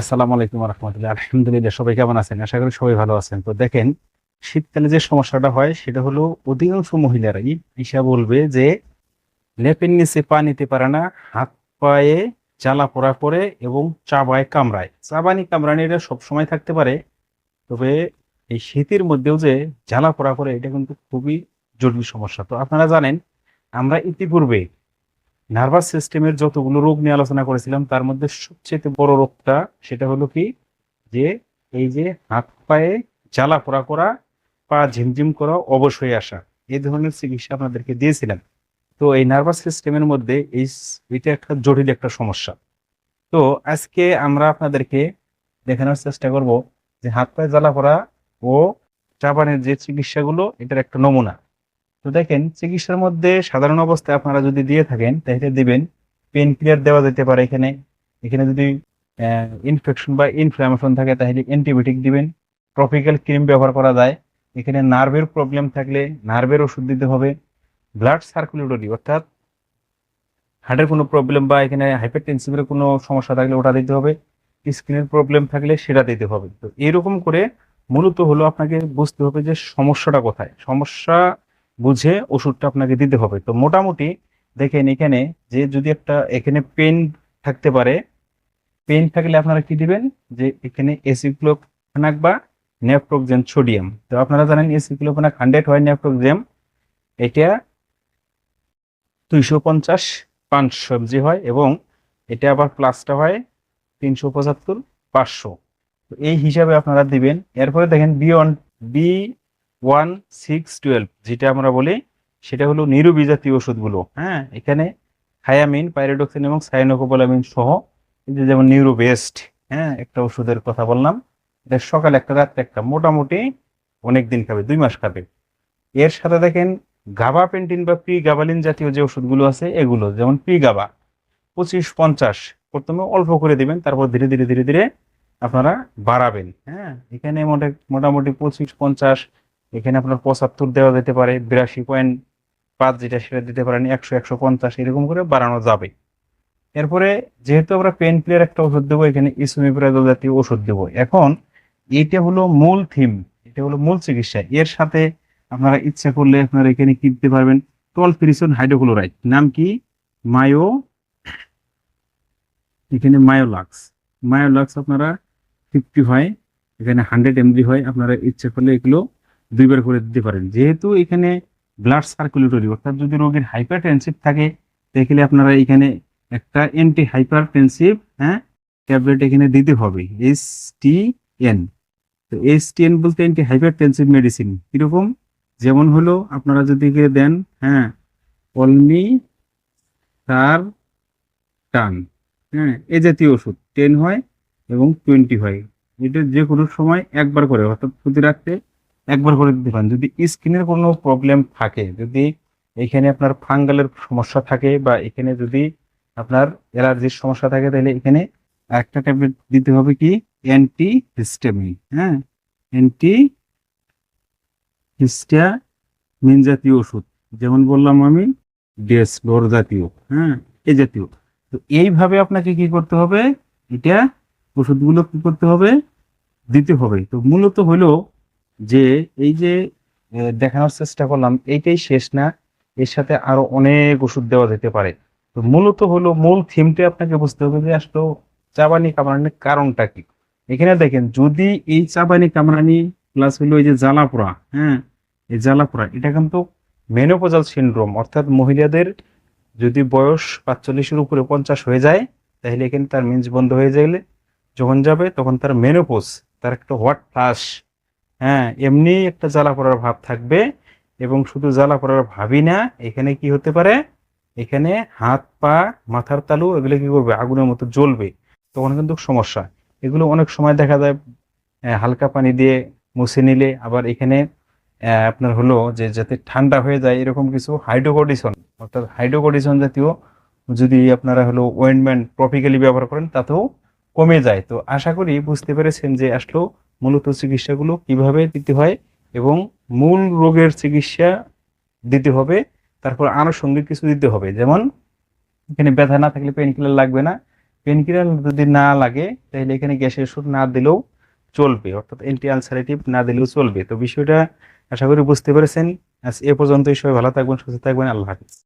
আসসালামু আলাইকুম রহমতুল্লাহ আলহামদুলিল্লাহ, সবাই কেমন আছেন? আশা করি সবাই ভালো আছেন। তো দেখেন, শীতকালে যে সমস্যাটা হয়, সেটা হলো অধিকাংশ মহিলারাই ঈশা বলবে যে, লেপের নিচে পা নিতে পারে না, হাত পায়ে জ্বালা পোড়া পড়ে এবং চাবায় কামড়ায়। চাবানি কামড়ানি এটা সবসময় থাকতে পারে, তবে এই শীতের মধ্যেও যে জ্বালা পোড়া করে এটা কিন্তু খুবই জরুরি সমস্যা। তো আপনারা জানেন, আমরা ইতিপূর্বে নার্ভাস সিস্টেমের যতগুলো রোগ নিয়ে আলোচনা করেছিলাম, তার মধ্যে সবচেয়ে বড় রোগটা সেটা হলো কি? যে এই যে হাত পায়ে জ্বালা পোড়া করা, পা ঝিমঝিম করা, অবশ হয়ে আসা এই ধরনের চিকিৎসা আপনাদেরকে দিয়েছিলাম। তো এই নার্ভাস সিস্টেমের মধ্যে এই এটা একটা জটিল একটা সমস্যা। তো আজকে আমরা আপনাদেরকে দেখানোর চেষ্টা করব যে হাত পায়ে জ্বালা পোড়া ও চাবানের যে চিকিৎসাগুলো, এটার একটা নমুনা। তো দেখেন, চিকিৎসার মধ্যে সাধারণ অবস্থায় আপনারা যদি দিয়ে থাকেন, তাহলে দিবেন পেন কিলার দেওয়া যেতে পারে এখানে। এখানে যদি ইনফেকশন বা ইনফ্লামেশন থাকে, তাহলে অ্যান্টিবায়োটিক দিবেন। ট্রপিক্যাল ক্রিম ব্যবহার করা যায়। এখানে নার্ভের প্রবলেম থাকলে নার্ভের ওষুধ দিতে হবে। ব্লাড সার্কুলেটরি অর্থাৎ হার্টের কোনো প্রবলেম বা এখানে হাইপারটেনসিভের কোনো সমস্যা থাকলে ওটা দিতে হবে। স্কিনের প্রবলেম থাকলে সেটা দিতে হবে। তো এরকম করে মূলত হলো আপনাকে বুঝতে হবে যে সমস্যাটা কোথায়। সমস্যা বুঝে ওষুধটা আপনাকে দিতে হবে। তো মোটামুটি দেখেন এখানে যে যদি একটা, এখানে পেন থাকতে পারে পেন থাকলে আপনারা কি দিবেন? যে এখানে এসিক্লোফেনাক বা নেপ্টোক্সেন সোডিয়াম তো আপনারা জানেন এসিক্লোফেনাক হান্ড্রেড হয় নেপ্টোক্সেম এটা দুইশো পঞ্চাশ পাঁচ সবজি হয় এবং এটা আবার প্লাসটা হয় তিনশো পঁচাত্তর, পাঁচশো। তো এই হিসাবে আপনারা দিবেন। এরপরে দেখেন B one B one six twelve যেটা আমরা বলি, সেটা হলো নিরুবি জাতীয় ওষুধগুলো। হ্যাঁ এখানে হায়ামিন পাইরোডক্সিন এবং সাইনোকোপোলামিন সহ যেমন নিউরোবেস্ট হ্যাঁ একটা ওষুধের কথা বললাম, এটা সকালে একটা, রাত্রে একটা, মোটামুটি অনেক দিন খাবে, দুই মাস খাবে। এর সাথে দেখেন গাবা পেন্টিন বা প্রি গাবালিন জাতীয় যে ওষুধগুলো আছে, এগুলো যেমন প্রি গাবা পঁচিশ, পঞ্চাশ, প্রথমে অল্প করে দিবেন, তারপর ধীরে ধীরে ধীরে ধীরে আপনারা বাড়াবেন। হ্যাঁ এখানে মোটা- মোটামুটি পঁচিশ, পঞ্চাশ এখানে আপনার পঁচাত্তর দেওয়া যেতে পারে, বিরাশি পয়েন্ট পাঁচ যেটা সেটা দিতে পারেন, একশো একশো পঞ্চাশ, এরকম করে বাড়ানো যাবে। এরপরে যেহেতু আমরা পেন প্লেয়ার একটা ওষুধ দেবো, এখানে ইসুমিপ্রাজল জাতীয় ওষুধ দেবো। এখন এইটা হলো মূল থিম এটা হলো মূল চিকিৎসা। এর সাথে আপনারা ইচ্ছা করলে আপনারা এখানে কি দিতে পারবেন? টলফিরিসন হাইড্রোক্লোরাইড নাম কি? মায়ো, এখানে মায়োলাক্স। মায়োলাক্স আপনারা ফিফটি হয়, এখানে হান্ড্রেড এমজি হয়, আপনারা ইচ্ছা করলে এগুলো দুইবার করে দিতে পারেন। যেহেতু এখানে ব্লাড সার্কুলেটরি অর্থাৎ যদি রোগীর হাইপার টেনসিভ থাকে, তাহলে আপনারা এখানে একটা অ্যান্টি হাইপার টেনসিভ হ্যাঁ ট্যাবলেট এখানে দিতে হবে এস টি এন তো এস টি এন বলতে অ্যান্টি হাইপার টেনসিভ মেডিসিন কীরকম? যেমন হলো, আপনারা যদি দেন হ্যাঁ অলমি তার টান হ্যাঁ এ জাতীয় ওষুধ টেন হয় এবং টোয়েন্টি হয়। এটা যে কোনো সময় একবার করে, অর্থাৎ প্রতি রাত্রে একবার করে দিতে পারেন। যদি স্কিনের কোনো প্রবলেম থাকে, যদি এখানে আপনার ফাঙ্গালের সমস্যা থাকে বা এখানে যদি আপনার অ্যালার্জির সমস্যা থাকে, তাহলে এখানে একটা ট্যাবলেট দিতে হবে কি? অ্যান্টি হিস্টামিন হ্যাঁ? অ্যান্টি হিস্টামিন জাতীয় ওষুধ। যেমন বললাম আমি ডেসলোর জাতীয় হ্যাঁ? এই জাতীয়। তো এইভাবে আপনাকে কি করতে হবে? এটা ওষুধগুলো কি করতে হবে? দিতে হবে। তো মূলত হলো যে এই যে দেখানোর চেষ্টা করলাম, এইটাই শেষ না। এর সাথে আরও অনেক ওষুধ দেওয়া যেতে পারে। তো মূলত হলো মূল থিমটা আপনাকে বুঝতে হবে যে আসলে চাবানি কামড়ানির কারণটা কি। এখানে দেখেন, যদি এই চাবানি কামড়ানি প্লাস হলো এই যে জ্বালাপোড়া হ্যাঁ এই জ্বালাপোড়া, এটা কিন্তু মেনোপোজাল সিন্ড্রোম অর্থাৎ মহিলাদের যদি বয়স পাঁচচল্লিশের উপরে পঞ্চাশ হয়ে যায়, তাহলে এখানে তার মিন্স বন্ধ হয়ে গেলে যখন যাবে তখন তার মেনোপোজ তার একটা হোয়াট ফ্লাশ হ্যাঁ এমনি একটা জ্বালা পড়ার ভাব থাকবে এবং শুধু জ্বালা পড়ার ভাবই না, এখানে কি হতে পারে? এখানে হাত, পা, মাথার তালু, এগুলো কি করবে? আগুনের মতো জ্বলবে। তখন কিন্তু সমস্যা। এগুলো অনেক সময় দেখা যায় হালকা পানি দিয়ে মুছে নিলে আবার এখানে আপনার হলো যে যাতে ঠান্ডা হয়ে যায়, এরকম কিছু হাইড্রোকোডিসন অর্থাৎ হাইড্রোকোডিসন জাতীয় যদি আপনারা হলো ওয়েন্টমেন্ট ট্রপিক্যালি ব্যবহার করেন, তাতেও কমে যায়। তো আশা করি বুঝতে পেরেছেন যে আসলেও মূলত চিকিৎসাগুলো কীভাবে দিতে হয় এবং মূল রোগের চিকিৎসা দিতে হবে, তারপর আনুষঙ্গিক কিছু দিতে হবে। যেমন, এখানে ব্যথা না থাকলে পেন কিলার লাগবে না। পেনকিলার যদি না লাগে, তাহলে এখানে গ্যাসের ওষুধ না দিলেও চলবে, অর্থাৎ অ্যান্টি আলসারেটিভ না দিলেও চলবে। তো বিষয়টা আশা করি বুঝতে পেরেছেন। এ পর্যন্তই, সবাই ভালো থাকবেন, সুস্থ থাকবেন, আল্লাহ হাফিজ।